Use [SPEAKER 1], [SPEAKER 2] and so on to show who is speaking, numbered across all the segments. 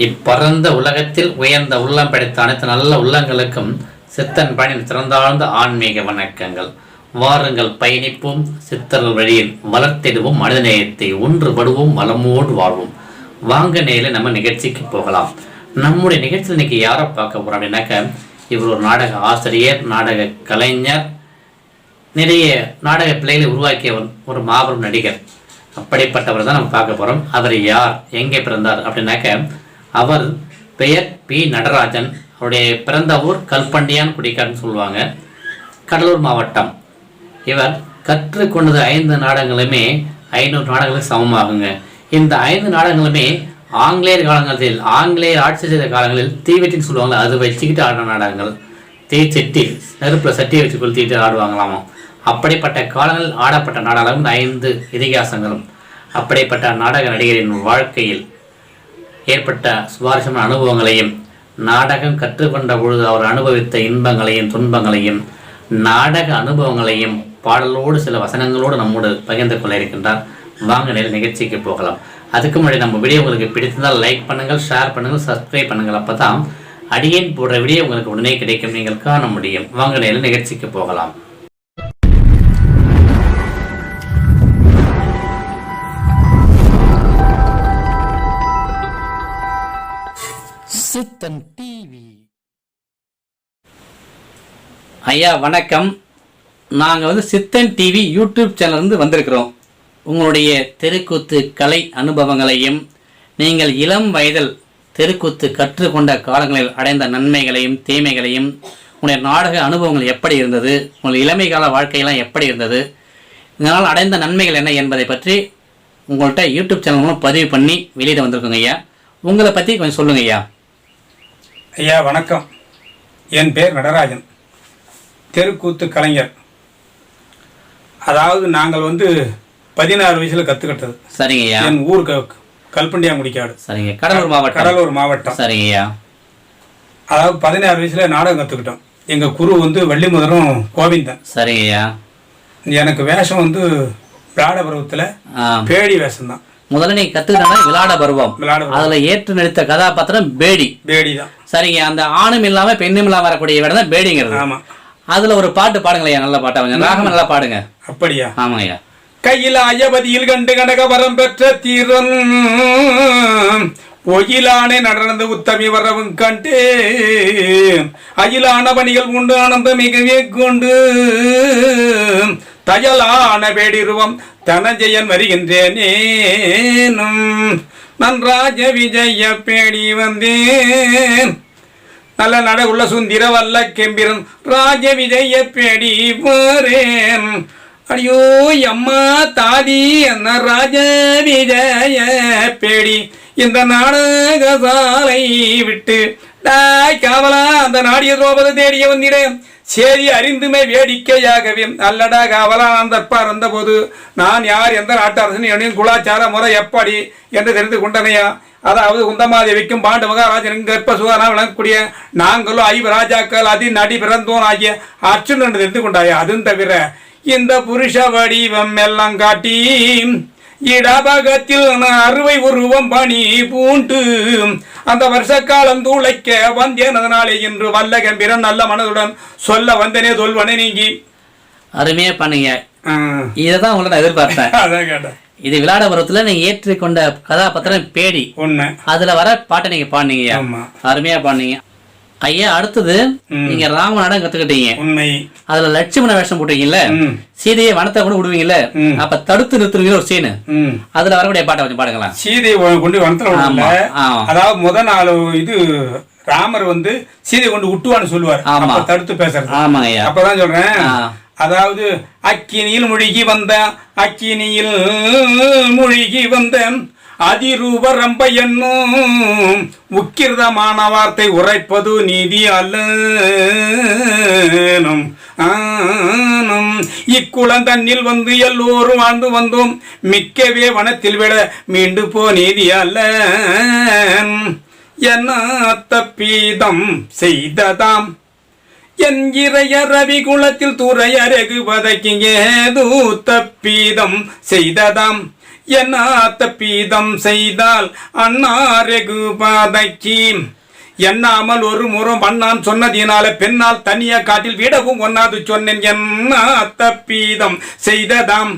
[SPEAKER 1] இப்பறந்த உலகத்தில் உயர்ந்த உள்ளம் படைத்த அனைத்து நல்ல உள்ளங்களுக்கும் சித்தன் பணியின் திறந்தாழ்ந்த ஆன்மீக வணக்கங்கள். வாருங்கள் பயணிப்போம். சித்தர்கள் வழியில் வளர்த்திடுவோம். மனிதநேயத்தை ஒன்றுபடுவோம். வளமோடு வாழ்வோம். வாங்க நேரில் நம்ம நிகழ்ச்சிக்கு போகலாம். நம்முடைய நிகழ்ச்சியில் இன்னைக்கு யாரை பார்க்க போகிறோம் அப்படின்னாக்க இவர் ஒரு நாடக ஆசிரியர் நாடக கலைஞர் நிறைய நாடக பிள்ளைகளை உருவாக்கிய ஒரு- ஒரு மாபெரும் நடிகர். அப்படிப்பட்டவர் தான் நம்ம பார்க்க போகிறோம் அவர் யார்? எங்கே பிறந்தார்? அப்படின்னாக்க அவர் பெயர் பி. நடராஜன். அவருடைய பிறந்த ஊர் கல்பண்டியான் குடிக்காடுன்னு சொல்லுவாங்க. கடலூர் மாவட்டம். இவர் கற்றுக்கொண்டது ஐந்து நாடகங்களுமே ஐநூறு நாடகங்களுக்கு சமமாகுங்க. இந்த ஐந்து நாடகங்களுமே ஆங்கிலேயர் காலங்களில் ஆங்கிலேயர் ஆட்சி செய்த காலங்களில் தீவெட்டின்னு சொல்லுவாங்க அது வச்சுக்கிட்டு ஆடின நாடகங்கள். தீ செட்டி நெருப்பில் சட்டியை வச்சு கொளுத்திட்டு ஆடுவாங்களாமா. அப்படிப்பட்ட காலங்களில் ஆடப்பட்ட நாடகம் ஐந்து இதிகாசங்களும். அப்படிப்பட்ட நாடக நடிகரின் வாழ்க்கையில் ஏற்பட்ட சுவாரஸ்யமான அனுபவங்களையும் நாடகம் கற்றுக்கொண்ட பொழுது அவர் அனுபவித்த இன்பங்களையும் துன்பங்களையும் நாடக அனுபவங்களையும் பாடலோடு சில வசனங்களோடு நம்மோடு பகிர்ந்து கொள்ள இருக்கின்றார். வாங்க நேர நிகழ்ச்சிக்கு போகலாம். அதுக்கு முன்னாடி நம்ம வீடியோ உங்களுக்கு பிடித்திருந்தால் லைக் பண்ணுங்கள் ஷேர் பண்ணுங்கள் சப்ஸ்கிரைப் பண்ணுங்கள். அப்போ தான் அடியேன் போடுற வீடியோ உங்களுக்கு உடனே கிடைக்கும். நீங்கள் காண முடியும். வாங்க நேர நிகழ்ச்சிக்கு போகலாம். சித்தன் டிவி. ஐயா வணக்கம். நாங்கள் வந்து சித்தன் டிவி யூடியூப் சேனல்லேருந்து வந்திருக்கிறோம். உங்களுடைய தெருக்கூத்து கலை அனுபவங்களையும் நீங்கள் இளம் வயதில் தெருக்கூத்து கற்றுக்கொண்ட காலங்களில் அடைந்த நன்மைகளையும் தீமைகளையும் உங்களுடைய நாடக அனுபவங்கள் எப்படி இருந்தது உங்கள் இளமை கால வாழ்க்கையெல்லாம் எப்படி இருந்தது இதனால் அடைந்த நன்மைகள் என்ன என்பதை பற்றி உங்கள்கிட்ட யூடியூப் சேனல் மூலம் பதிவு பண்ணி வெளியிட வந்திருக்கோங்க ஐயா. உங்களை பற்றி கொஞ்சம் சொல்லுங்க ஐயா.
[SPEAKER 2] ஐயா வணக்கம். என் பேர் நடராஜன். தெருக்கூத்து கலைஞர். அதாவது நாங்கள் வந்து பதினாறு வயசுல கற்றுக்கிட்டது
[SPEAKER 1] சரிங்க ஐயா.
[SPEAKER 2] என் ஊர் க கல்பண்டியாங்குடிக்காடு
[SPEAKER 1] சரிங்க. கடலூர் மாவட்டம்.
[SPEAKER 2] கடலூர் மாவட்டம்.
[SPEAKER 1] சரிங்க ஐயா.
[SPEAKER 2] அதாவது பதினாறு வயசுல நாடகம் கற்றுக்கிட்டோம் எங்கள் குரு வந்து வள்ளிமுதரும் கோவிந்தன்.
[SPEAKER 1] சரிங்க ஐயா.
[SPEAKER 2] எனக்கு வேஷம் வந்து விளாடபருவத்தில்
[SPEAKER 1] ஆ,
[SPEAKER 2] பேடி வேஷம்தான்.
[SPEAKER 1] முதல்ல நீங்க கத்துக்கிட்டாங்க விளாட பருவம் அதுல ஏற்று நடித்த கதாபாத்திரம் பேடி.
[SPEAKER 2] பேடி தான்.
[SPEAKER 1] சரிங்க அந்த ஆணும் இல்லாம பெண்ணும் இல்லாம வரக்கூடிய இடம் தான் பேடிங்கிறது.
[SPEAKER 2] ஆமாம்
[SPEAKER 1] அதுல ஒரு பாட்டு பாடுங்களேன் நல்ல பாட்டா கொஞ்சம் ராகம் நல்லா பாடுங்க.
[SPEAKER 2] அப்படியா?
[SPEAKER 1] ஆமாங்க ஐயா.
[SPEAKER 2] கையில் அயபதியில் கண்டு கனக வரம் பெற்ற தீரன் பொயிலானே நடந்து உத்தமி வரவும் கண்டு அயிலான பணிகள் உண்டு ஆனந்த மிகவே கொண்டு தயலான வேடிருவம் தனஞ்சயன் வருகின்றேனேனும் நான் ராஜ விஜய பேடி வந்தேன். நல்ல நட உள்ள சுந்திர வல்ல கெம்பிரன் ராஜ விஜய பேடி போறேன். அடியோ அம்மா தாதி என்ன ராஜ விஜய பேடி இந்த நாடக சாலை விட்டு. டாய் காவலா அந்த நாடிய துரோபத தேடிய வந்திடேன். சேரி அறிந்துமே வேடிக்கையாகவே அல்லடா காவலா அந்த இருந்த போது நான் யார் எந்த நாட்டு அரசன் எனின் குலாச்சார முறை எப்படி என்று தெரிந்து கொண்டனையா? அதாவது குந்தமாதேவிக்கும் பாண்டு மகாராஜனுக்கும் கற்ப சுகாரா விளங்கக்கூடிய நாங்களும் ஐவ ராஜாக்கள் அதி நடி பிறந்தோன் ஆகிய அர்ச்சன் என்று தெரிந்து கொண்டாயா? அதுவும் தவிர இந்த புருஷ வடிவம் எல்லாம் காட்டி இடபகத்தில் நான் அறுவை உருவம் பணி பூண்டு அந்த வருஷ காலம் தூளைக்க வந்தேன் அதனாலே இன்று வல்ல கம்பீரன் நல்ல மனதுடன் சொல்ல வந்தனே சொல்வனே நீங்கி.
[SPEAKER 1] அருமையா பண்ணுங்க.
[SPEAKER 2] ஆ,
[SPEAKER 1] இதைதான் உங்களை நான் எதிர்பார்த்தேன்.
[SPEAKER 2] அதான் கேட்டேன்.
[SPEAKER 1] இது விளையாட பருவத்துல நீங்க ஏற்றுக்கொண்ட கதாபாத்திரம் பேடி.
[SPEAKER 2] உண்மை
[SPEAKER 1] அதுல வர பாட்டை நீங்க பாடுனீங்க. அருமையா பாடுனீங்க. ஐயா அடுத்தது. நீங்க ராம நாடகம் கத்துக்கிட்டீங்க.
[SPEAKER 2] உண்மை.
[SPEAKER 1] அதுல லட்சுமண வேஷம் போட்டீங்கல்ல சீதையை வனத்தை கூட விடுவீங்கல்ல. அப்ப தடுத்து நிறுத்துவீங்க ஒரு சீனு அதுல வரக்கூடிய பாட்டை கொஞ்சம் பாடுங்களேன்.
[SPEAKER 2] சீதை கொண்டு வனத்துல
[SPEAKER 1] ஆமா, ஆமா.
[SPEAKER 2] அதாவது முத நாள் இது ராமர் வந்து சீதை கொண்டு விட்டுவான்னு சொல்லுவார்.
[SPEAKER 1] ஆமா.
[SPEAKER 2] தடுத்து பேசுறது.
[SPEAKER 1] ஆமாங்க ஐயா.
[SPEAKER 2] அப்பதான் சொல்றேன். அதாவது அக்கினியில் முழுகி வந்த அக்கினியில் முழுகி வந்த அதிரூப ரம்ப என்னும் உக்கிரதமான வார்த்தை உரைப்பது நீதி அல்லனும் ஆனும். இக்குளந்தண்ணில் வந்து எல்லோரும் வாழ்ந்து வந்தோம். மிக்கவே வனத்தில் விட மீண்டு போ நீதி அல்ல என்ன தப்பீதம் செய்ததாம். என் இறைய ரவி குளத்தில் துறையரகு வதக்கி ஏதோ தப்பீதம் செய்ததாம். என்னாத்த பீதம் செய்தால் அண்ணா ரெகுபாதைக்கு எண்ணாமல் ஒரு முறம் பண்ணான் சொன்னதினால பெண்ணால் தனியா காட்டில் விடவும் ஒன்னாது சொன்னேன் என்னாத்த பீதம் செய்ததாம்.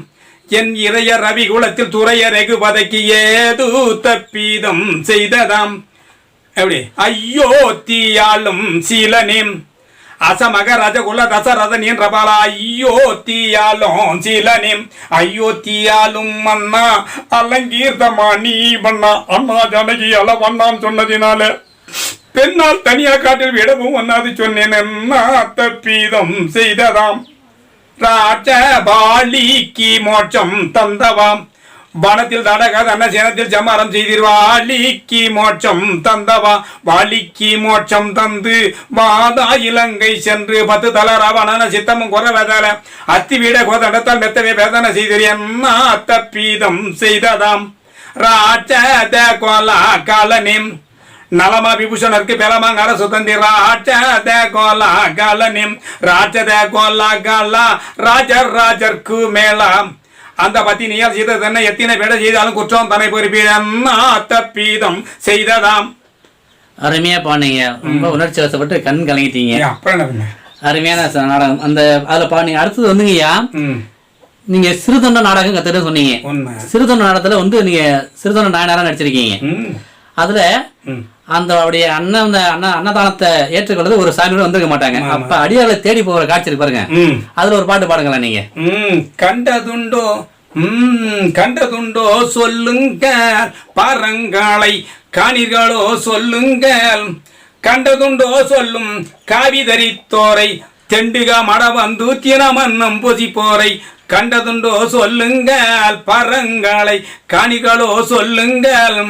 [SPEAKER 2] என் இறைய ரவி குலத்தில் துறைய ரெகுபதைக்கு ஏது தப்பீதம் செய்ததாம். எப்படி? ஐயோ தீயாலும் சீலனேம். அசமக ரஜகுல தசரதன் என்ற ரபாலா. ஐயோ தீயாலும் சீலனேம். ஐயோ தீயாலும் மன்னா. அலங்கீர்த்தமா நீ பண்ணா அண்ணா ஜனகி அல சொன்னதினால. பெண்ணால் தனியா காட்டில் விடவும் ஒன்னாது சொன்னேன். என்ன தப்பீதம் செய்ததாம். ராஜபாலிக்கு மோட்சம் தந்தவாம். வனத்தில் தடக தன்ன சேனத்தில் ஜமாரம் செய்திருவாளிக்கு மோட்சம் தந்தவா வாலிக்கு மோட்சம் தந்து வாதா இலங்கை சென்று பத்து தல ராவணன சித்தமும் குற வேதல அத்தி வீட கோதண்டத்தால் மெத்தவே வேதனை செய்திரு என்ன தப்பீதம் செய்ததாம். ராஜ கோலா காலனிம். நலமா விபூஷணருக்கு பெலமாங்கார சுதந்திர ராட்சத கோலா கலனிம். ராட்சத கோலா கலா. ராஜர் ராஜர்க்கு மேலாம். அந்த பத்தினியால் செய்த தன்னை எத்தனை பேட செய்தாலும் குற்றம் தன்னை பொறுப்பீடம் தப்பீதம் செய்ததாம்.
[SPEAKER 1] அருமையா பாடுனீங்க. ரொம்ப உணர்ச்சி வசப்பட்டு கண் கலங்கிட்டீங்க? அருமையான நாடகம். அந்த அதுல பாடுனீங்க. அடுத்தது வந்துங்கய்யா நீங்க சிறுதொண்ட நாடகம் கத்துட்டு சொன்னீங்க. சிறுதொண்ட நாடகத்துல வந்து நீங்க சிறுதொண்ட நாயனாரா நடிச்சிருக்கீங்க. அதுல. அந்த அவருடைய அண்ணன் அந்த அண்ணா அன்னதானத்தை ஏற்றுக்கொள்வது ஒரு சாமியோட வந்திருக்க மாட்டாங்க. அப்ப அடியாளை தேடி போகிற காட்சி பாருங்க. அதுல ஒரு பாட்டு பாடுங்களேன் நீங்க.
[SPEAKER 2] கண்டதுண்டோ கண்டதுண்டோ சொல்லுங்க பாரங்காலை காணிர்களோ சொல்லுங்கள். கண்டதுண்டோ சொல்லும் காவி தரித்தோரை தெண்டுகா மட வந்து தினமன்னம் பொசி போரை கண்டதுண்டோ சொல்லுங்கள். பரங்காலை காணிகளோ சொல்லுங்கள்.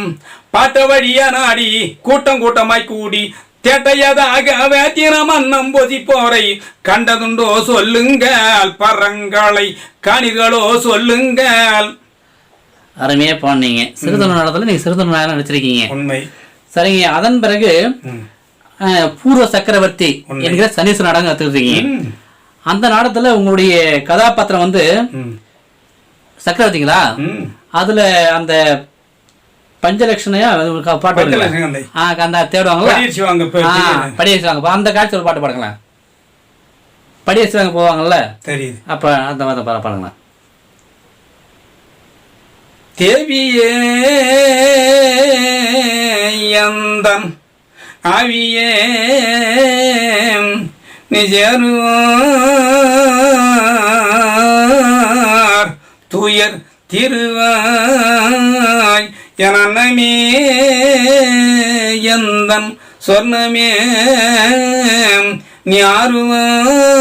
[SPEAKER 2] பார்த்த வழியா நாடி கூட்டம் கூட்டமாய் கூடி தேட்டையதாக தினமன்னம் பொசி போரை கண்டதுண்டோ சொல்லுங்கள் பரங்களை காணிகளோ சொல்லுங்கள்.
[SPEAKER 1] அருமையா பாடுனீங்க. சிறுதொண்ட நாடகத்துல நீங்க சிறுதொண்ட நாயனா நடிச்சிருக்கீங்க.
[SPEAKER 2] உண்மை.
[SPEAKER 1] சரிங்க அதன் பிறகு பூர்வ சக்கரவர்த்தி என்கிற சனீஸ்வர நாடகம் கத்துருக்கீங்க
[SPEAKER 2] ம்.
[SPEAKER 1] அந்த நாடகத்துல உங்களுடைய கதாபாத்திரம் வந்து. சக்கரவர்த்திங்களா. அதுல அந்த பஞ்சலட்சணையா ஒரு பாட்டு. ஆ, அந்த தேடுவாங்களா?
[SPEAKER 2] படியேற்றி வாங்க இப்ப
[SPEAKER 1] ஆ, படியேசி வாங்க. அந்த காட்சி ஒரு பாட்டு பாடுங்களேன். படியேசி வாங்க போவாங்கல்ல?
[SPEAKER 2] தெரியுது.
[SPEAKER 1] அப்ப அந்த மாதிரி பாட பாடுங்களேன்.
[SPEAKER 2] தேவியே எந்தம் ஆவியே நிஜருவார் தூயர் திருவாய் எனமே எந்தன் சொர்ணமே ஞாருவாய்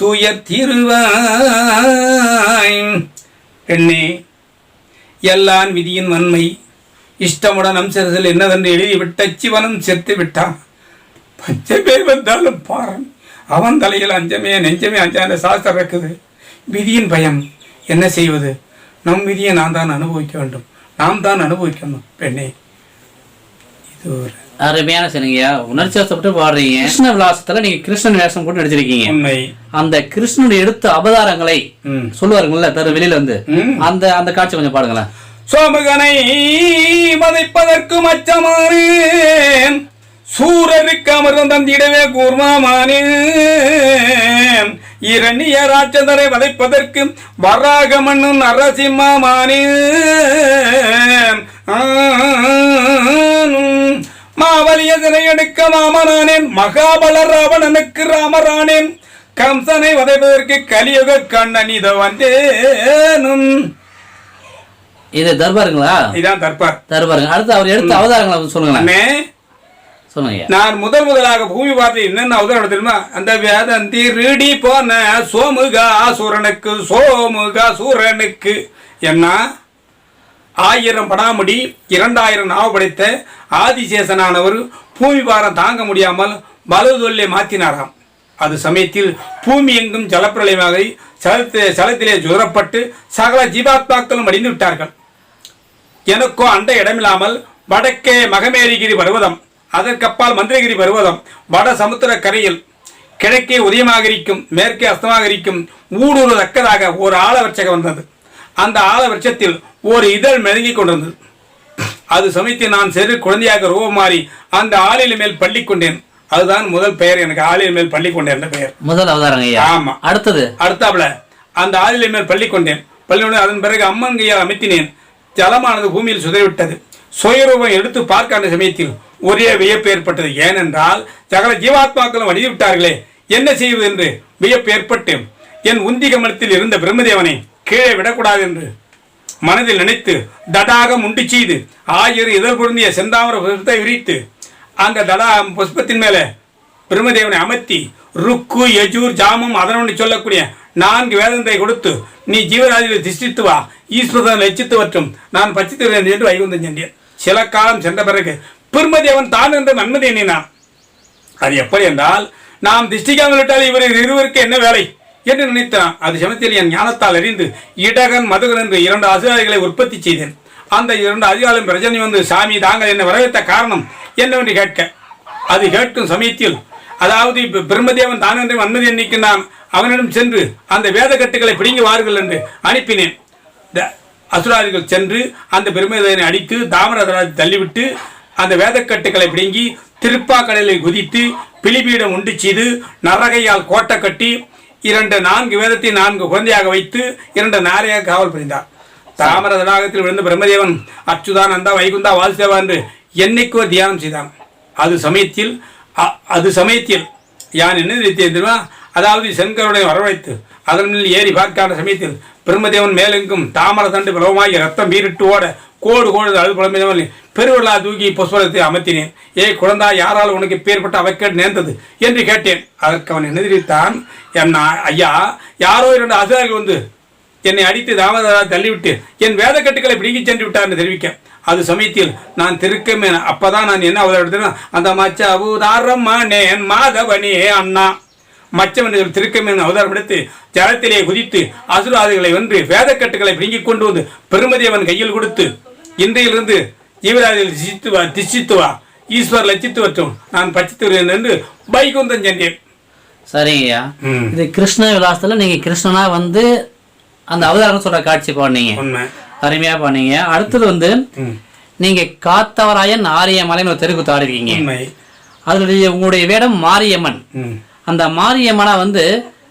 [SPEAKER 2] தூய திருவாய் பெண்ணே எல்லான் விதியின் வன்மை இஷ்டமுடன் அம்சரசில் என்னவென்று எழுதிவிட்ட சிவனும் செத்து விட்டான். பஞ்சமே வந்தாலும் பாரன் அவன் தலையில் அஞ்சமே நெஞ்சமே அஞ்சான சாஸ்திரம் இருக்குது. விதியின் பயம் என்ன செய்வது? நம் விதியை நான் தான் அனுபவிக்க வேண்டும். நாம் தான் அனுபவிக்கணும் பெண்ணே. இது ஒரு
[SPEAKER 1] அருமையான சினிங்கய்யா உணர்ச்சி வசப்பட்டு பாடுறீங்க. கிருஷ்ண விலாசத்துல நீங்க கிருஷ்ணன் வேஷம் போட்டு நடிச்சிருக்கீங்க.
[SPEAKER 2] உண்மை.
[SPEAKER 1] அந்த கிருஷ்ணனுடைய எடுத்த அவதாரங்களை. சொல்லுவாருங்கல்ல தரு வெளியில வந்து. அந்த அந்த காட்சி கொஞ்சம் பாடுங்களேன்.
[SPEAKER 2] சோமுகனை வதைப்பதற்கு மச்சமானேன் சூரருக்கு அமர்ந்தம் தந்திடவே கூர்மாமானேன் இரணிய ராட்சதரை வதைப்பதற்கு வராக மண்ணும் நரசிம்மாமானேன் மாவலிய சிறையெடுக்க மாமனானேன் மகாபல ராவணனுக்கு ராமரானேன். கம்சனை வதைப்பதற்கு கலியுக கண்ணன் இத வந்தேனும்.
[SPEAKER 1] இது தர்பாருங்களா?
[SPEAKER 2] இதான் தற்பார்
[SPEAKER 1] தர்பாருங்க. அடுத்து அவர் எடுத்த அவதாரங்களை சொல்லுங்களேன்.
[SPEAKER 2] நான் முதல் முதலாக பூமி பார்த்து என்னென்ன அவதாரம் தெரியுமா அந்த வேதந்தி ரீடி போன சோமுகா சூரனுக்கு சோமுகா சூரனுக்கு. என்ன ஆயிரம் படாமுடி இரண்டாயிரம் நாவ படைத்த ஆதிசேஷனானவர் பூமி பாரம் தாங்க முடியாமல் பலதொல்லை மாற்றினாராம் அது சமயத்தில் பூமி எங்கும் ஜலப்பிரளயமாக சலத்திலே சலத்திலே ஜுரப்பட்டு சகல ஜீவாத்மாக்களும் அடிந்து விட்டார்கள் எனக்கோ அண்ட இடமில்லாமல் வடக்கே மகமேரிகிரி பர்வதம். அதற்கப்பால் மந்திரகிரி பர்வதம் வட சமுத்திர கரையில் கிழக்கே உதயமாக இருக்கும் மேற்கே அஸ்தமாக இருக்கும் ஊடுருவதக்கதாக ஒரு ஆலவர்ச்சகம் வந்தது. அந்த ஆல விருட்சத்தில் ஒரு இதழ் மெழுங்கிக் கொண்டிருந்தது. அது சமயத்தில் நான் சிறு குழந்தையாக ரூபம் மாறி அந்த ஆளில் மேல் பள்ளி கொண்டேன். அதுதான் முதல் பெயர். எனக்கு ஆளில் மேல் பள்ளி கொண்டேன் என்ற பெயர்.
[SPEAKER 1] முதல் அவதாரங்க
[SPEAKER 2] ஆமா.
[SPEAKER 1] அடுத்தது?
[SPEAKER 2] அடுத்தாப்புல அந்த ஆளிலை மேல் பள்ளி கொண்டேன். பள்ளி கொண்டு அதன் பிறகு அம்மன் கையால் அமைத்தினேன். ஜலமானது பூமியில் சுதறிவிட்டது. சுயரூபம் எடுத்து பார்க்க அந்த சமயத்தில் ஒரே வியப்பு ஏற்பட்டது. ஏனென்றால் சகல ஜீவாத்மாக்களும் வழிவிட்டார்களே என்ன செய்வது என்று வியப்பு ஏற்பட்டு என் உந்தி கமலத்தில் இருந்த பிரம்மதேவனை கீழே விடக்கூடாது என்று மனதில் நினைத்து தடாக முண்டு செய்து ஆயிரம் இதழ் பொருந்திய செந்தாமர புஷ்பத்தை விரித்து அந்த தடா புஷ்பத்தின் மேலே பிரம்மதேவனை அமர்த்தி ருக்கு யஜூர் ஜாமம் அதனொன்று சொல்லக்கூடிய நான்கு வேதந்தை கொடுத்து நீ ஜீவராஜியை திஷ்டித்து வா ஈஸ்வரன் லட்சித்து வற்றும் நான் பச்சித்துறேன் என்று வைகுந்தன் சென்றேன். சில காலம் சென்ற பிறகு பிரம்மதேவன் தான் என்ற நன்மதி எண்ணினான். அது எப்படி என்றால் நாம் திஷ்டிக்காமல் விட்டால் இவர் இருவருக்கு என்ன வேலை என்று நினைத்தான். அது சமயத்தில் என் ஞானத்தால் அறிந்து இடகன் மதுகன் என்று இரண்டு அதிகாரிகளை உற்பத்தி செய்தேன். அந்த இரண்டு அதிகாரம் பிரஜனி வந்து சாமி தாங்கள் என்னை வரவேற்ற காரணம் என்னவென்று கேட்க. அது கேட்கும் சமயத்தில் அதாவது இப்ப பிரம்மதேவன் தான் என்று வன்மதி எண்ணிக்கின்றான். அவனிடம் சென்று அந்த வேத கட்டுகளை பிடிங்கி வாருங்கள் என்று அனுப்பினேன். த- அசுராதிகள் சென்று அந்த பிரம்மதேவனை அடித்து தாமரதராஜ் தள்ளிவிட்டு அந்த வேதக்கட்டுகளை பிடுங்கி திருப்பாக்கடலில் குதித்து பிலிபீடம் உண்டு செய்து நரகையால் கோட்டை கட்டி இரண்டு நான்கு வேதத்தை நான்கு குழந்தையாக வைத்து இரண்டு நாரையாக காவல் புரிந்தார். தாமர தடாகத்தில் விழுந்த பிரம்மதேவன் அச்சுதானந்தா வைகுந்தா வாசுதேவா என்று என்னைக்கோ தியானம் செய்தான். அது சமயத்தில் அ- அது சமயத்தில் யான் என்ன நிறுத்தியது தெரியுமா? அதாவது செங்கருடைய வரவழைத்து அதன் மேல் ஏறி பார்க்காத சமயத்தில் பிரம்மதேவன் மேலெங்கும் தாமர தண்டு பிளவமாகி ரத்தம் பீரிட்டு ஓட கோடு கோடு அழுது புலம்பேதவன் பெருவிழா தூக்கி புஷ்பத்தை அமர்த்தினேன். ஏ குழந்தா யாரால் உனக்கு பேர்பட்ட அவக்கேடு நேர்ந்தது? என்று கேட்டேன். அதற்கு அவன் என்ன என் என்ன ஐயா யாரோ இரண்டு அசுரார்கள் வந்து என்னை அடித்து தாமதா தள்ளிவிட்டு என் வேத பிடுங்கி சென்று விட்டார் என்று தெரிவிக்க. அது சமயத்தில் நான் திருக்கமே அப்பதான் நான் என்ன அவதரித்தேன் அந்த மச்ச அபுதாரம்மானேன் மாதவனே அண்ணா. மச்சம் என்று திருக்கமேன் அவதாரம் எடுத்து ஜலத்திலே குதித்து அசுராதிகளை வென்று வேதக்கட்டுகளை பிடுங்கிக் கொண்டு வந்து பெருமதேவன் கையில் கொடுத்து இன்றையிலிருந்து ஜீவராஜில் திசித்து வா திசித்து வா ஈஸ்வர் லட்சித்து வற்றும் நான் பச்சித்து வருவேன் என்று வைகுந்தன் சென்றேன்.
[SPEAKER 1] சரிங்க ஐயா
[SPEAKER 2] ம்.
[SPEAKER 1] இது கிருஷ்ண விலாசத்துல நீங்க கிருஷ்ணனா வந்து அந்த அவதாரம் சொல்ற காட்சி பாடுனீங்க
[SPEAKER 2] உண்மை.
[SPEAKER 1] அருமையா பண்ணீங்க அடுத்தது வந்து
[SPEAKER 2] ம்.
[SPEAKER 1] நீங்க காத்தவராயன் ஆரியமலைன்னு ஒரு தெருக்கு தாடிருக்கீங்க.
[SPEAKER 2] உண்மை.
[SPEAKER 1] அதனுடைய உங்களுடைய வேடம் மாரியம்மன். அந்த மாரியம்மனா வந்து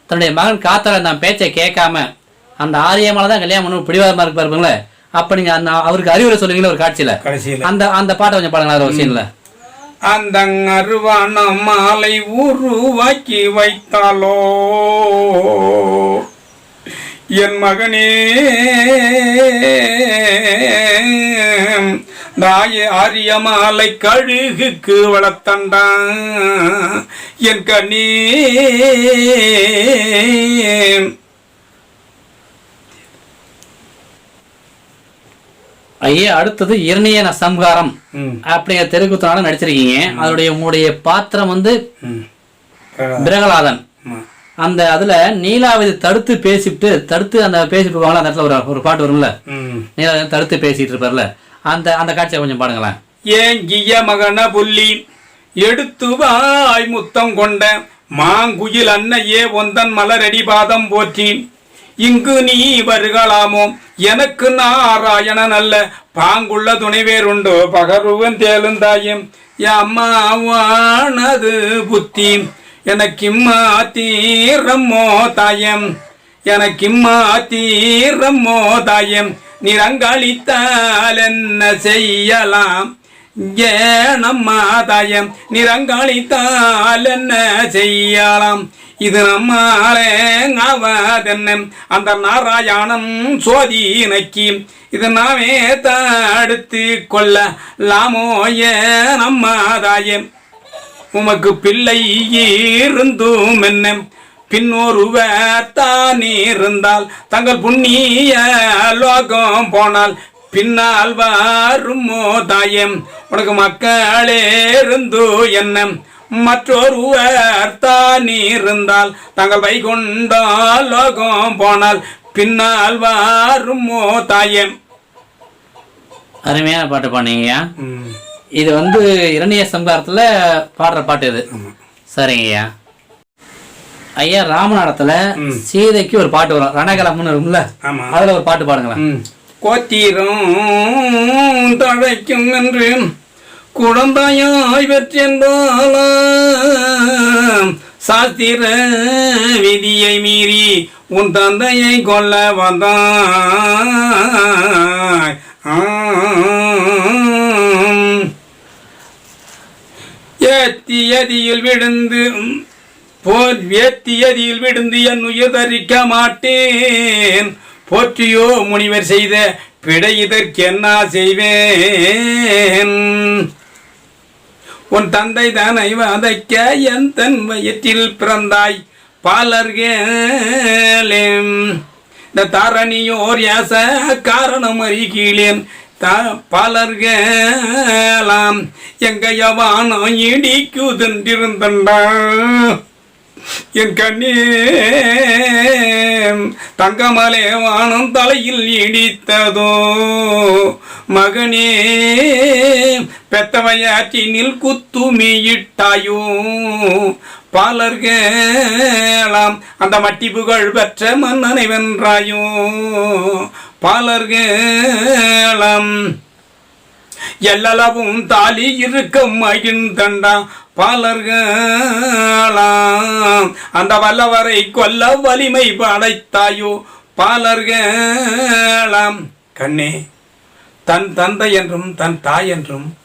[SPEAKER 1] தன்னுடைய மகன் காத்தவராயன் தான் பேச்சை கேட்காம அந்த ஆரியம்மனை தான் கல்யாணம் பண்ணி பிடிவாதமா இருக்கு பாருங்களே அப்ப நீங்க அந்த அவருக்கு அறிவுரை சொல்லுவீங்களா ஒரு காட்சியில?
[SPEAKER 2] கடைசியில்.
[SPEAKER 1] அந்த அந்த பாட்டை கொஞ்சம் பாடுங்களா ஒரு சீன்ல
[SPEAKER 2] அந்த அருவான மாலை உருவாக்கி வைத்தாலோ? என் மகனே தாய ஆரிய மாலை கழுகுக்கு வளர்த்தண்டான் என் கண்ணே
[SPEAKER 1] ஐயா அடுத்தது இரணியன சம்ஹாரம் அப்படிங்கிற தெருக்குத்தனால நடிச்சிருக்கீங்க. அதனுடைய உங்களுடைய பாத்திரம் வந்து. பிரகலாதன். அந்த அதுல நீலாவதி தடுத்து பேசிட்டு தடுத்து அந்த பேசிட்டு இருப்பாங்களா அந்த இடத்துல ஒரு ஒரு பாட்டு வரும்ல. நீலாவதி தடுத்து பேசிட்டு இருப்பார்ல? அந்த அந்த காட்சியை கொஞ்சம் பாடுங்களேன்
[SPEAKER 2] ஏங்கிய மகன புள்ளி? எடுத்து வாய் முத்தம் கொண்ட மாங்குயில் அன்னையே ஒந்தன் மலரடி பாதம் போற்றி இங்கு நீ வருகலாமோ? எனக்கு நாராயணன் அல்ல. பாங்குள்ள துணைவேருண்டு? பகருவன் தேலுந்தாயும். எம்மாவானது புத்தி. எனக்கிம்மா தீரம்மோ தாயம். எனக்கிம்மா தீரம்மோ தாயம். நிறங்களித்தால் என்ன செய்யலாம்? ஏனம்மா தாயம். நிறங்களித்தால் என்ன செய்யலாம்? இது நம்மாலே அவதென்ன அந்த நாராயணன் சோதி நக்கி இது நாமே தடுத்து கொள்ள லாமோய தாயம் உமக்கு பிள்ளை இருந்தும் என்ன பின்னொருவர் தான் இருந்தால் தங்கள் புண்ணிய லோகம் போனால் பின்னால் வருமோ தாயம் உனக்கு மக்களே இருந்து என்ன மற்றொருவர் தான் இருந்தால் தங்கள் வைகுண்ட லோகம் போனால் பின்னால் வருமோ தாயம்
[SPEAKER 1] அருமையான பாட்டு பாடுனீங்க இது வந்து இரணிய சம்ஹாரத்துல பாடுற பாட்டு இது. சரிங்கய்யா.
[SPEAKER 3] ஐயா ராமநாடத்துல சீதைக்கு ஒரு பாட்டு வரும். ரணகலம்னு இருக்கும்ல அதுல ஒரு பாட்டு பாடுங்களேன்.
[SPEAKER 2] கோத்தீரம் தழைக்கும் என்று குழந்தையாய் பெற்றென்றாலாம் சாஸ்திர விதியை மீறி உன் தந்தையை கொல்ல வந்தாய். ஏத்தியதியில் விழுந்து போர் வேத்தியதியில் விழுந்து என் உயிர் தரிக்க மாட்டேன். போற்றியோ முனிவர் செய்த பிழை இதற்கென்னா செய்வேன்? உன் தந்தை தானை வதைக்க என் தன் வயிற்றில் பிறந்தாய் பாலர்களே இந்த தாரணியோர் யாச காரணம் அறிகிறேன் த பாலர்களாம் எங்கையவானோ இடிக்குதென்றிருந்தண்டா என் கண்ணே தங்கமலே வானம் தலையில் இடித்ததோ? மகனே பெத்தவையாற்றினில் குத்துமியிட்டாயோ? பாலர்களாம் அந்த மட்டி புகழ் பெற்ற மன்னனை வென்றாயோ? பாலர்களாம் எல்லளவும் தாலி இருக்க மகிழ்ந்தண்டா பாலர்களாம். அந்த வல்லவரை கொல்ல வலிமை படைத்தாயோ பாலர்களாம். கண்ணே தன் தந்தை என்றும் தன் தாய் என்றும்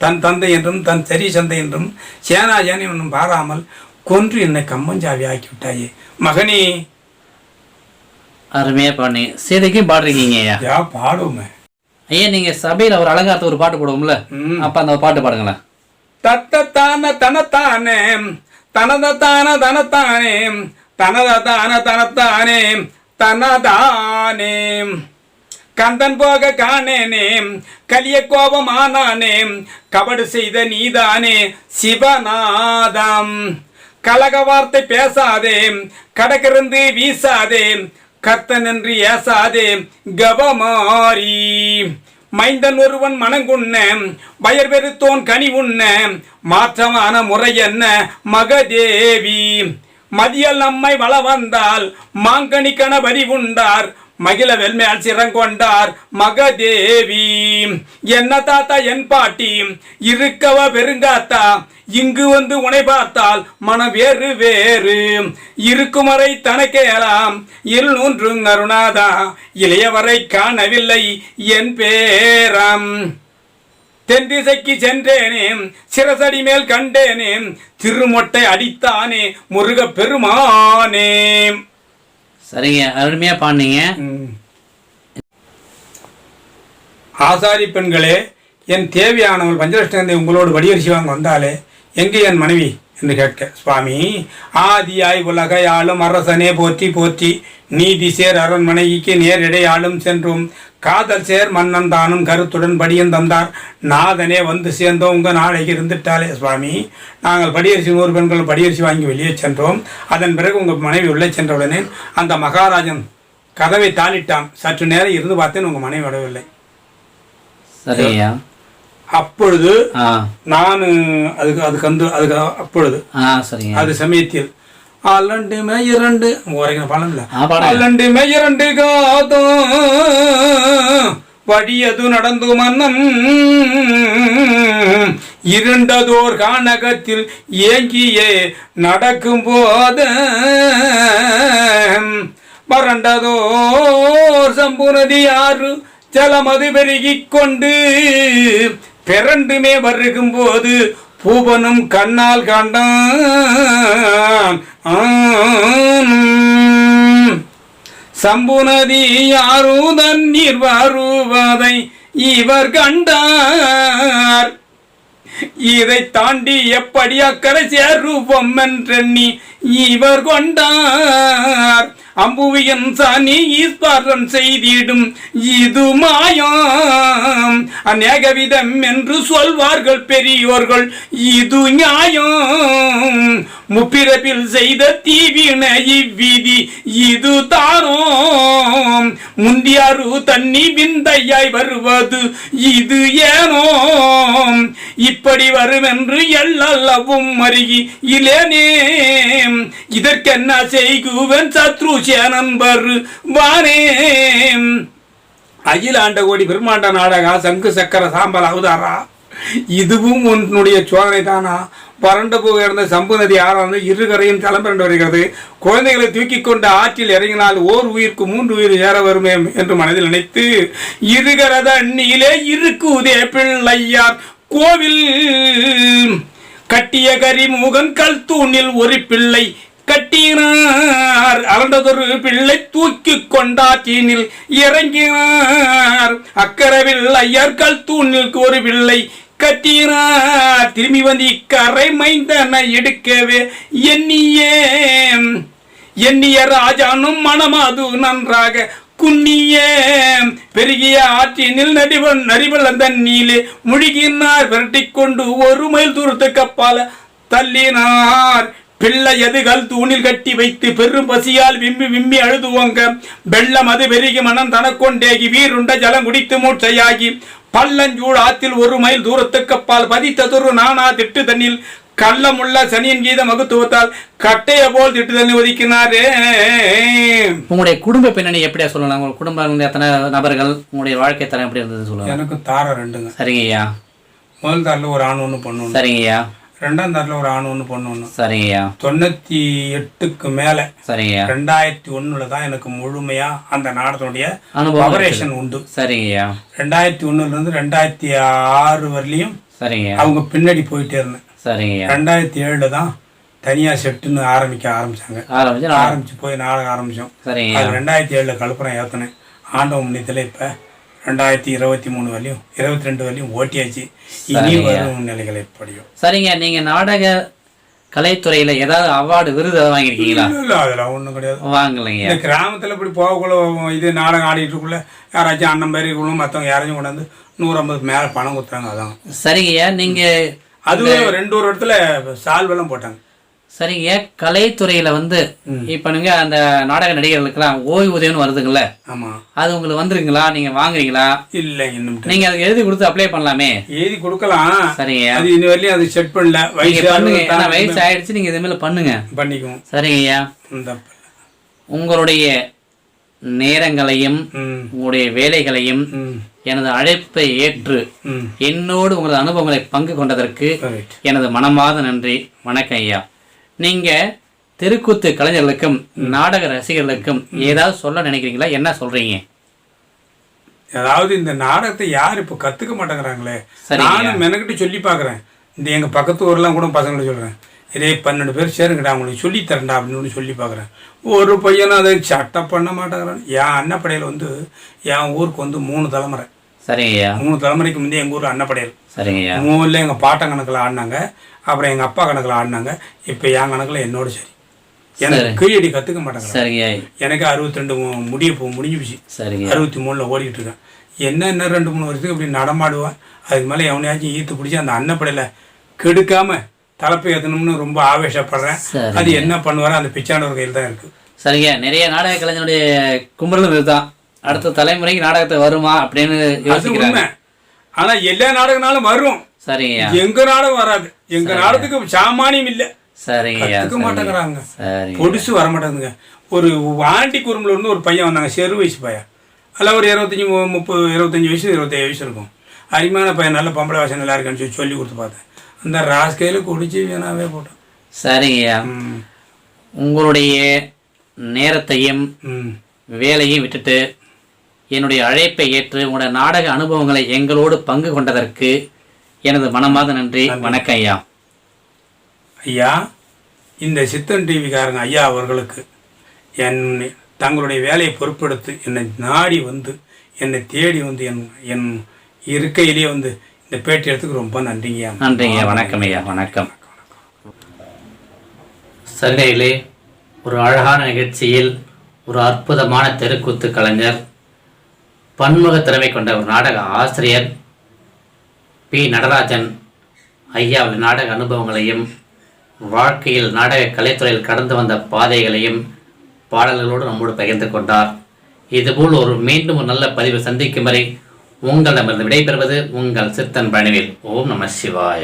[SPEAKER 2] தன் தந்தை என்றும் தன் சரி சந்தை என்றும் சேனாஜன் என்னும் பாராமல் கொன்று என்னை கம்மஞ்சாவி ஆக்கி விட்டாயே மகனே.
[SPEAKER 3] அருமையா பாடுனீங்க. சீதைக்கும் பாடுறீங்க ஐயா.
[SPEAKER 2] யா பாடுமே
[SPEAKER 3] ஐயா நீங்க சபையில ஒரு அலங்காரத்தை ஒரு பாட்டு போடுவோம்ல. அப்ப அந்த பாட்டு பாடுங்களேன்.
[SPEAKER 2] தத்தத்தான தனத்தானே தனதத்தான தனத்தானே தனதத்தான தனத்தானே தனதானே. கந்தன் போக காணேனே கலிய கோபமானானே கபடு செய்த நீதானே சிவநாதம். கலக வார்த்தை பேசாதே கடக்கிருந்து வீசாதே கர்த்தன் ஏசாதே கவமாரி மைந்தன் ஒருவன் மனங்குண்ண வயர் வெறுத்தோன் கனி உண்ண மாற்றமான முறை என்ன மகதேவி. மதியல் நம்மை வள வந்தால் மாங்கனி கணபதி உண்டார் மகிழ வெல்மேல் சிறங்கொண்டார் மகதேவி. என்ன தாத்தா என் பாட்டி? இருக்கவ பெருங்காத்தா இங்கு வந்து உனை பார்த்தால் மன வேறு வேறு. இருக்கும் வரை தனக்கேலாம் இருநூன்றும் அருணாதா இளையவரை காணவில்லை என் பேரம். தென் திசைக்கு சென்றேனே சிரசடி மேல் கண்டேனே திருமொட்டை அடித்தானே முருகப் பெருமானே.
[SPEAKER 3] சரிங்க அருமையா பாடுனீங்க.
[SPEAKER 2] ஆசாரி பெண்களே என் தேவையானவள் பஞ்சலட்சணத்தை உங்களோடு வடிவரிசி வாங்க வந்தாலே எங்கே என் மனைவி என்று கேட்க சுவாமி ஆதியாய் உலகை ஆளும் அரசனே போற்றி போற்றி நீதி சேர் அரண்மனைக்கு நேர் இடையாளும் சென்றும் காதல் சேர் மன்னன் தானும் கருத்துடன் படியும் தந்தார். நாதனே வந்து சேர்ந்தோம் உங்க நாளைக்கு இருந்துட்டாலே. சுவாமி நாங்கள் படியரிசி நூறு பெண்கள் படியரிசி வாங்கி வெளியே சென்றோம். அதன் பிறகு உங்கள் மனைவி உள்ளே சென்றவுடனே அந்த மகாராஜன் கதவை தாளிட்டான். சற்று நேரம் இருந்து பார்த்தேன் உங்கள் மனைவி விடவில்லை
[SPEAKER 3] சரி ஐயா
[SPEAKER 2] அப்பொழுது நான் அதுக்கு அதுக்கு வந்து அதுக்கு அப்பொழுது அது சமயத்தில் அல்லண்டு இரண்டு. உரைக்கிற பலன் இல்ல
[SPEAKER 3] ஆ, பாடுங்க.
[SPEAKER 2] அல்லண்டு இரண்டு காதம். வடியது நடந்து மன்னம். இருண்டதோர் கானகத்தில் ஏங்கியே நடக்கும் போது வறண்டதோர் சம்புனதி ஆறு ஜலமது பெருகிக் கொண்டு பிறண்டுமே வருகும் போது பூபனும் கண்ணால் கண்டான் ஆம். சம்புநதி யாரோ தண்ணீர் வருவதை இவர் கண்டார் இதை தாண்டி எப்படி அக்கறை சேருவோம் என்றெண்ணி இவர் கொண்டார். அம்புவியன் சனி ஈஸ்வரன் செய்திடும். இது மாயம். அநேகவிதம் என்று சொல்வார்கள் பெரியோர்கள். இது நியாயம். முப்பிறப்பில் செய்த தீவின இவ்விதி. இது தானோம் முந்தியாரு தண்ணி விந்தையாய் வருவது. இது ஏனோ இப்படி வருமென்று எல்லவும் மருகி இளேனே இதற்கென்ன செய்குவன் சத்ரு சேனன் வருவானே அகிலாண்ட கோடி பெருமாண்ட நாடகா சங்கு சக்கர சாம்பல் அவதாரா? இதுவும் உன்னுடைய சோதனை தானா? வறண்ட போக இருந்த சம்பு நதி ஆறானது இருகரையும் தளம்பிரண்டு வருகிறது. குழந்தைகளை தூக்கி கொண்டு ஆற்றில் இறங்கினால் ஓர் உயிருக்கு மூன்று உயிர் ஏற வருமே என்று மனதில் நினைத்து இருகரத அந்நியிலே இருக்குதே பிள்ளையார் கோவில். கட்டிய கரிமுகன் கல் தூணில் ஒரு பிள்ளை கட்டினார். அலண்டதொரு பிள்ளை தூக்கி கொண்டாற்றினில் இறங்கினார். அக்கரவில் ஐயர்கள் தூணில் ஒரு பிள்ளை கட்டினார். திரும்பி வந்து இக்கரை மைந்தனை எடுக்கவே எண்ணியே எண்ணிய ராஜானும் மனமாது நன்றாக குன்னிய. பெருகிய ஆற்றினில் நடிவன் நரிவல் தண்ணீலே முழுகினார் விரட்டிக் கொண்டு ஒரு மைல் தூரத்துக்கு கப்பால தள்ளினார். பிள்ளை எதுகள் தூணில் கட்டி வைத்து பெரும் பசியால் விம்மி விம்மி அழுதுவோங்க. வெள்ளம் அது பெருகி மனம் தனக்கொண்டேகி வீருண்ட ஜலம் குடித்து மூச்சையாகி பள்ளஞ்சூழ் ஆத்தில் ஒரு மைல் தூரத்துக்கு அப்பால் பதித்ததொரு நானா திட்டு தண்ணில் கள்ளமுள்ள சனியின் கீத மகத்துவத்தால் கட்டைய போல் திட்டு தண்ணி ஒதுக்கினாரே.
[SPEAKER 1] உங்களுடைய குடும்ப பின்னணி எப்படியா சொல்லலாம்? உங்க குடும்பம் எத்தனை நபர்கள் உங்களுடைய வாழ்க்கை தரம் எப்படி இருந்தது சொல்லுங்க.
[SPEAKER 2] எனக்கு தாரம் ரெண்டுங்க.
[SPEAKER 1] சரிங்க ஐயா.
[SPEAKER 2] முதல் தாரில் ஒரு ஆண் ஒன்று பொண்ணு ஒன்று
[SPEAKER 1] சரிங்க ஐயா.
[SPEAKER 2] ரெண்டாம் தாரில் ஒரு ஆண் ஒன்று பொண்ணு ஒன்று
[SPEAKER 1] சரிங்க ஐயா.
[SPEAKER 2] தொண்ணூற்றி எட்டுக்கு மேலே.
[SPEAKER 1] சரிங்க ஐயா.
[SPEAKER 2] ரெண்டாயிரத்தி ஒண்ணுல தான் எனக்கு முழுமையா அந்த நாடகத்துடைய
[SPEAKER 1] அனுபவம்
[SPEAKER 2] ஆபரேஷன் உண்டு.
[SPEAKER 1] சரிங்க ஐயா.
[SPEAKER 2] ரெண்டாயிரத்தி ஒண்ணுல இருந்து ரெண்டாயிரத்தி ஆறு வரலையும்
[SPEAKER 1] சரிங்க ஐயா.
[SPEAKER 2] அவங்க பின்னாடி போயிட்டே இருந்தேன்.
[SPEAKER 1] சரிங்க.
[SPEAKER 2] ரெண்டாயிரத்தி ஏழுல தான் தனியா செட்டுன்னு ஆரம்பிக்க ஆரம்பிச்சாங்க.
[SPEAKER 1] ஆரம்பிச்சு நான்
[SPEAKER 2] ஆரம்பிச்சு போய் நாடகம் ஆரம்பிச்சோம்.
[SPEAKER 1] சரிங்க.
[SPEAKER 2] அது ரெண்டாயிரத்தி ஏழுல கலப்புறம் ஏற்றினேன் ஆண்டவ முன்னியத்தில் இப்போ ரெண்டாயிரத்தி இருபத்தி மூணு வரலையும் இருபத்தி ரெண்டு வரலையும் ஓட்டியாச்சு. இனி வரும் நிலைகள் எப்படியோ.
[SPEAKER 1] சரிங்க. நீங்க நாடக கலைத்துறையில ஏதாவது அவார்டு விருது வாங்கியிருக்கீங்களா?
[SPEAKER 2] இல்ல, அதெல்லாம் ஒண்ணும் கிடையாது.
[SPEAKER 1] வாங்கலைங்க.
[SPEAKER 2] இந்த கிராமத்துல இப்படி போகக்குள்ள இது நாடகம் ஆடிட்டு இருக்குள்ள யாராச்சும் அண்ணன் மாதிரி இருக்கணும் மற்றவங்க யாராச்சும் கொண்டாந்து நூற்றம்பதுக்கு மேலே பணம் கொடுத்தாங்க அதான்.
[SPEAKER 1] சரிங்கய்யா நீங்க
[SPEAKER 2] அதுவும் ரெண்டு ஒரு இடத்துல சால்வெல்லாம் போட்டாங்க.
[SPEAKER 1] சரிங்க. கலைத்துறையில வந்து இப்ப நீங்க அந்த நாடக நடிகர்களுக்கெல்லாம் ஓய்வூதியம்னு வருதுங்கல்ல?
[SPEAKER 2] ஆமா.
[SPEAKER 1] அது உங்களுக்கு வந்துருங்களா நீங்க வாங்குறீங்களா?
[SPEAKER 2] இல்லை இன்னும்
[SPEAKER 1] நீங்க அதுக்கு எழுதி கொடுத்து அப்ளை பண்ணலாமே?
[SPEAKER 2] எழுதி கொடுக்கலாம்.
[SPEAKER 1] சரிங்க.
[SPEAKER 2] அது இன்ன வரையும் அது செட் பண்ணல. வயசு
[SPEAKER 1] பண்ணுங்க. வயசு ஆயிடுச்சு. நீங்க இது மேல பண்ணுங்க.
[SPEAKER 2] பண்ணிக்குவோம்.
[SPEAKER 1] சரிங்கய்யா.
[SPEAKER 2] இந்த.
[SPEAKER 1] உங்களுடைய நேரங்களையும் உங்களுடைய வேலைகளையும் எனது அழைப்பை ஏற்று என்னோடு உங்களது அனுபவங்களை பங்கு கொண்டதற்கு எனது மனமார்ந்த நன்றி. வணக்கம் ஐயா. நீங்க தெருக்கூத்து கலைஞர்களுக்கும் நாடக ரசிகர்களுக்கும் ஏதாவது சொல்ல நினைக்கிறீங்களா? என்ன சொல்றீங்க?
[SPEAKER 2] அதாவது இந்த நாடகத்தை யார் இப்போ கற்றுக்க மாட்டேங்கிறாங்களே. நானும் மெனக்கிட்டு சொல்லி பார்க்குறேன். இந்த எங்கள் பக்கத்து ஊர்லாம் கூட பசங்களை சொல்கிறேன் இதே பன்னெண்டு பேர் சேருங்கடா அவங்களுக்கு சொல்லி தரேன்டா அப்படின்னு சொல்லி பார்க்குறேன். ஒரு பையனும் அதை சட்டை பண்ண மாட்டேங்கிறான். என் அன்னப்படையில் வந்து என் ஊருக்கு வந்து மூணு தலைமுறை.
[SPEAKER 1] சரிங்க ஐயா.
[SPEAKER 2] மூணு தலைமுறைக்கு முந்தைய எங்கள் ஊர் அன்னப்படையல்.
[SPEAKER 1] சரிங்க ஐயா.
[SPEAKER 2] மூணுல எங்கள் பாட்டன் கணக்கில் ஆடினாங்க. அப்புறம் எங்கள் அப்பா கணக்கில் ஆடினாங்க. இப்போ என் கணக்கில் என்னோட சரி. எனக்கு கீழடி கற்றுக்க மாட்டேங்கிறான்.
[SPEAKER 1] சரிங்க
[SPEAKER 2] எனக்கு அறுபத்தி ரெண்டு முடிய போ முடிஞ்சு போச்சு.
[SPEAKER 1] சரிங்க
[SPEAKER 2] அறுபத்தி மூணில் ஓடிக்கிட்டு இருக்கேன். என்ன இன்னும் ரெண்டு மூணு வருஷத்துக்கு இப்படி நடமாடுவேன்? அதுக்கு மேலே எவனையாச்சும் ஈத்து பிடிச்சி அந்த அன்னப்படையில் கெடுக்காம தலைப்பு ஏற்றணும்னு ரொம்ப ஆவேசப்படுறேன். அது என்ன பண்ணுவாரோ அந்த பிச்சாண்டவர் கையில் தான் இருக்குது
[SPEAKER 1] சரிங்க. நிறைய நாடக கலைஞருடைய கும்பலும் இதுதான். அடுத்த தலைமுறைக்கு நாடகத்தை வருமா அப்படின்னு யோசிக்கிறாங்க.
[SPEAKER 2] ஆனால் எல்லா நாடகனாலும் வரும்.
[SPEAKER 1] சரிங்க.
[SPEAKER 2] எங்க நாடகம் வராது. எங்க நாடகத்துக்கு சாமானியம் இல்லை.
[SPEAKER 1] சரிங்க.
[SPEAKER 2] மாட்டேங்கிறாங்க. பொடிசு வர மாட்டேங்குதுங்க ஒரு வாண்டி குறும்புல இருந்து ஒரு பையன் வந்தாங்க. செரு வயசு பையன். அதில் ஒரு இருபத்தஞ்சி முப்பது இருபத்தஞ்சி வயசு இருபத்தேழு வயசு இருக்கும். அருமையான பையன் நல்ல பொம்பளை வாசம் நல்லா இருக்கான்னு சொல்லி சொல்லி கொடுத்து பார்த்தேன். அந்த ராஸ்கையில் குடிச்சு வீணாவே போட்டோம்.
[SPEAKER 1] சரிங்க ஐயா
[SPEAKER 2] ம்.
[SPEAKER 1] உங்களுடைய நேரத்தையும் வேலையும் விட்டுட்டு என்னுடைய அழைப்பை ஏற்று உங்களுடைய நாடக அனுபவங்களை எங்களோடு பங்கு கொண்டதற்கு எனது மனமார்ந்த நன்றி. வணக்கம் ஐயா
[SPEAKER 2] ஐயா இந்த சித்தன் டிவிக்காரங்க ஐயா அவர்களுக்கு என் தங்களுடைய வேலையை பொறுப்பெடுத்து என்னை நாடி வந்து என்னை தேடி வந்து என் என் இருக்கையிலேயே வந்து இந்த பேட்டி எடுத்துக்கு ரொம்ப நன்றிங்கய்யா.
[SPEAKER 1] நன்றிங்க. வணக்கம் ஐயா வணக்கம்.
[SPEAKER 4] சங்கையிலே ஒரு அழகான நிகழ்ச்சியில் ஒரு அற்புதமான தெருக்கூத்து கலைஞர் பன்முக திறமை கொண்ட ஒரு நாடக ஆசிரியர் பி. நடராஜன் ஐயாவின் நாடக அனுபவங்களையும்
[SPEAKER 1] வாழ்க்கையில் நாடக கலைத்துறையில் கடந்து வந்த பாதைகளையும் பாடல்களோடு நம்மோடு பகிர்ந்து கொண்டார். இதுபோல் ஒரு மீண்டும் ஒரு நல்ல பதிவு சந்திக்கும் வரை உங்களிடமிருந்து விடைபெறுவது உங்கள் சித்தன் பணிவில். ஓம் நம சிவாய.